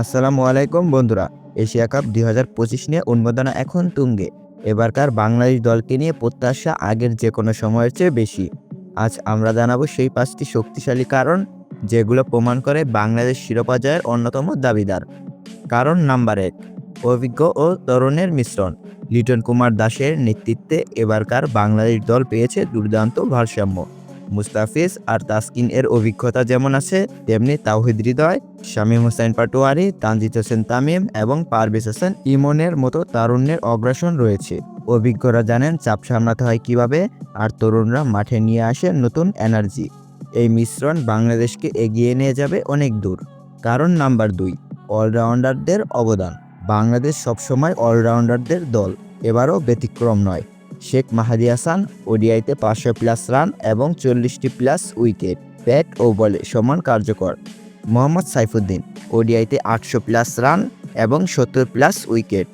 আসসালামু আলাইকুম বন্ধুরা, এশিয়া কাপ দুই হাজার পঁচিশ নিয়ে উন্মাদনা এখন তুঙ্গে। এবারকার বাংলাদেশ দলকে নিয়ে প্রত্যাশা আগের যে কোনো সময়ের চেয়ে বেশি। আজ আমরা জানাব সেই পাঁচটি শক্তিশালী কারণ, যেগুলো প্রমাণ করে বাংলাদেশ শিরোপা জয়ের অন্যতম দাবিদার। কারণ নাম্বার এক, অভিজ্ঞ ও তরুণের মিশ্রণ। লিটন কুমার দাসের নেতৃত্বে এবারকার বাংলাদেশ দল পেয়েছে দুর্দান্ত ভারসাম্য। মুস্তাফিজ আর তাসকিন এর অভিজ্ঞতা যেমন আছে, তেমনি তাওহিদ হৃদয়, শামীম হোসেন পাটোয়ারি, তানজিদ হোসেন তামিম এবং পারভেজ হোসেন ইমনের মতো তারুণ্যের অগ্রাসন রয়েছে। অভিজ্ঞরা জানেন চাপ সামলাতে হয় কীভাবে আর তরুণরা মাঠে নিয়ে আসে নতুন এনার্জি। এই মিশ্রণ বাংলাদেশকে এগিয়ে নিয়ে যাবে অনেক দূর। কারণ নাম্বার দুই, অলরাউন্ডারদের অবদান। বাংলাদেশ সবসময় অলরাউন্ডারদের দল, এবারও ব্যতিক্রম নয়। শেখ মাহাদি হাসান, ওডিআইতে পাঁচশো প্লাস রান এবং চল্লিশটি প্লাস উইকেট, ব্যাট ও বলে সমান কার্যকর। মোহাম্মদ সাইফুদ্দিন, ওডিআইতে আটশো প্লাস রান এবং সত্তর প্লাস উইকেট।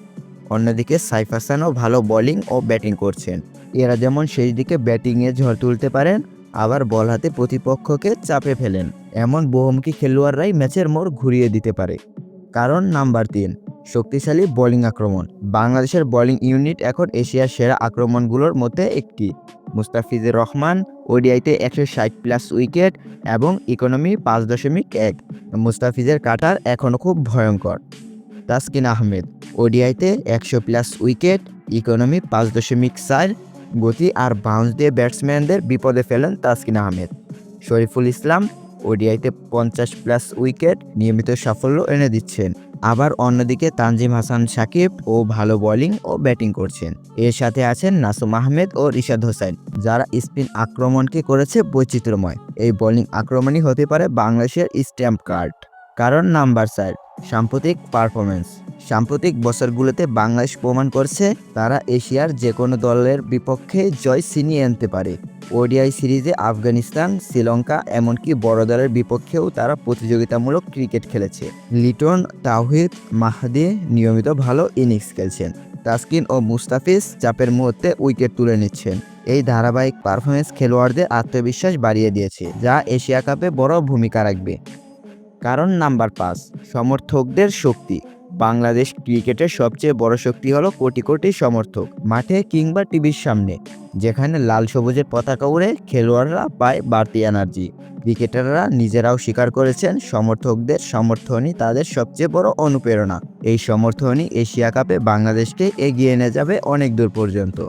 অন্যদিকে সাইফ হাসানও ভালো বোলিং ও ব্যাটিং করছেন। এরা যেমন সেই দিকে ব্যাটিংয়ে ঝড় তুলতে পারেন, আবার বল হাতে প্রতিপক্ষকে চাপে ফেলেন। এমন বহুমুখী খেলোয়াড়রাই ম্যাচের মোড় ঘুরিয়ে দিতে পারে। কারণ নাম্বার তিন শক্তিশালী বোলিং আক্রমণ। বাংলাদেশের বোলিং ইউনিট এখন এশিয়ার সেরা আক্রমণগুলোর মধ্যে একটি। মুস্তাফিজুর রহমান ওডিআইতে একশো ষাট প্লাস উইকেট এবং ইকোনমি পাঁচ দশমিক এক। মুস্তাফিজের কাটার এখনও খুব ভয়ঙ্কর। তাসকিন আহমেদ ওডিআইতে একশো প্লাস উইকেট, ইকোনমি পাঁচ দশমিক চার। গতি আর বাউন্স দিয়ে ব্যাটসম্যানদের বিপদে ফেলেন তাসকিন আহমেদ। শরীফুল ইসলাম ওডিআইতে পঞ্চাশ প্লাস উইকেট নিয়মিত সাফল্য এনে দিচ্ছেন। আবার অন্যদিকে তানজিম হাসান সাকিব ও ভালো বোলিং ও ব্যাটিং করছেন। এর সাথে আছেন নাসুম আহমেদ ও রিশাদ হোসেন, যারা স্পিন আক্রমণকে করেছে বৈচিত্র্যময়। এই বোলিং আক্রমণই হতে পারে বাংলাদেশের স্ট্যাম্প কার্ড। কারণ নাম্বার চার, সাম্প্রতিক পারফরমেন্স সাম্প্রতিক বছরগুলোতে বাংলাদেশ প্রমাণ করছে তারা এশিয়ার যে কোনো দলের বিপক্ষে জয় ছিনিয়ে আনতে পারে। ওডিআই সিরিজে আফগানিস্তান, শ্রীলঙ্কা এমনকি বড় দলের বিপক্ষেও তারা প্রতিযোগিতামূলক ক্রিকেট খেলেছে। লিটন তাওহিদ মাহাদি নিয়মিত ভালো ইনিংস খেলছেন। তাসকিন ও মুস্তাফিজ চাপের মুহূর্তে উইকেট তুলে নিচ্ছেন। এই ধারাবাহিক পারফরমেন্স খেলোয়াড়দের আত্মবিশ্বাস বাড়িয়ে দিয়েছে, যা এশিয়া কাপে বড় ভূমিকা রাখবে। কারণ নাম্বার পাঁচ, সমর্থকদের শক্তি। বাংলাদেশ ক্রিকেটের সবচেয়ে বড় শক্তি হলো কোটি কোটি সমর্থক, মাঠে কিংবা টিভির সামনে, যেখানে লাল সবুজের পতাকা উড়ে খেলোয়াড়রা পায় বাড়তি এনার্জি। ক্রিকেটাররা নিজেরাও স্বীকার করেছেন সমর্থকদের সমর্থনই তাদের সবচেয়ে বড় অনুপ্রেরণা। এই সমর্থনই এশিয়া কাপে বাংলাদেশকে এগিয়ে নিয়ে যাবে অনেক দূর পর্যন্ত।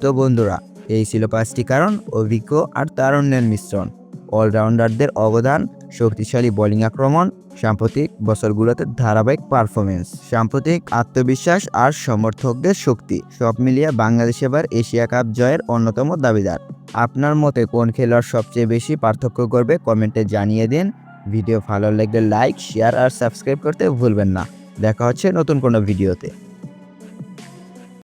তো বন্ধুরা, এই ছিল পাঁচটি কারণ, অভিজ্ঞ আর তারুণ্যের মিশ্রণ। অলরাউন্ডারদের অবদান, শক্তিশালী বোলিং আক্রমণ, সাম্প্রতিক বছরগুলোতে ধারাবাহিক পারফরমেন্স সাম্প্রতিক আত্মবিশ্বাস আর সমর্থকদের শক্তি সব মিলিয়ে বাংলাদেশ এবার এশিয়া কাপ জয়ের অন্যতম দাবিদার। আপনার মতে কোন খেলোয়াড় সবচেয়ে বেশি পার্থক্য করবে কমেন্টে জানিয়ে দিন। ভিডিও ভালো লাগলে লাইক শেয়ার আর সাবস্ক্রাইব করতে ভুলবেন না। দেখা হচ্ছে নতুন কোনো ভিডিওতে।